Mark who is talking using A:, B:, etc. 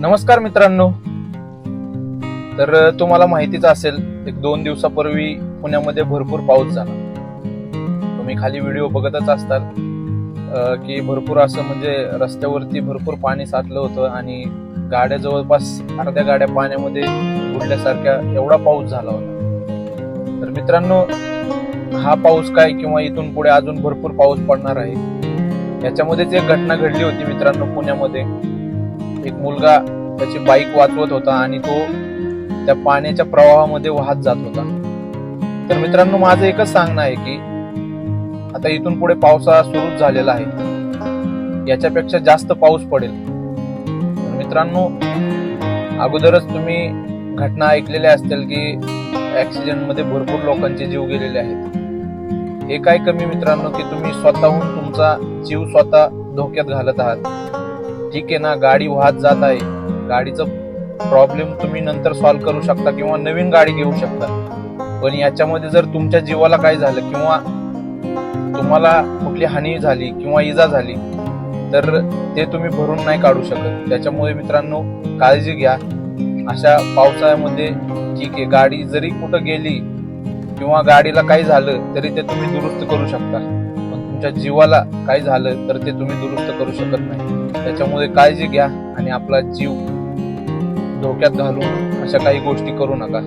A: नमस्कार मित्रांनो. तर तुम्हाला माहितीच असेल एक दोन दिवसापूर्वी पुण्यामध्ये भरपूर पाऊस झाला. तुम्ही खाली व्हिडिओ बघतच असताल की भरपूर असं म्हणजे रस्त्यावरती भरपूर पाणी साचलं होतं आणि गाड्या जवळपास अर्ध्या गाड्या पाण्यामध्ये बुडल्यासारख्या एवढा पाऊस झाला होता. तर मित्रांनो हा पाऊस काय किंवा इथून पुढे अजून भरपूर पाऊस पडणार आहे याच्यामध्येच एक घटना घडली होती मित्रांनो पुण्यामध्ये. एक मुलगा त्याची बाईक वाचवत होता आणि तो त्या पाण्याच्या प्रवाहामध्ये वाहत जात होता. तर मित्रांनो माझं एकच सांगणं आहे की आता इथून पुढे पावसाळा सुरू झालेला आहे. याच्यापेक्षा जास्त पाऊस पडेल. तर मित्रांनो अगोदरच तुम्ही घटना ऐकलेल्या असतील की ऍक्सिडेंटमध्ये भरपूर लोकांचे जीव गेलेले आहेत. हे काय कमी मित्रांनो की तुम्ही स्वतःहून तुमचा जीव स्वतः धोक्यात घालत आहात. ठीक आहे ना गाडी वाहत जात आहे. गाडीचं प्रॉब्लेम तुम्ही नंतर सॉल्व्ह करू शकता किंवा नवीन गाडी घेऊ शकता. पण याच्यामध्ये जर तुमच्या जीवाला काय झालं किंवा तुम्हाला कुठली हानी झाली किंवा इजा झाली तर ते तुम्ही भरून नाही काढू शकत. त्याच्यामुळे मित्रांनो काळजी घ्या. अशा पावसाळ्यामध्ये ठीक आहे गाडी जरी कुठं गेली किंवा गाडीला काही झालं तरी ते तुम्ही दुरुस्त करू शकता. तुमच्या जीवाला काय झालं तर ते तुम्ही दुरुस्त करू शकत नाही. त्याच्यामुळे काळजी घ्या आणि आपला जीव धोक्यात घालून अशा काही गोष्टी करू नका.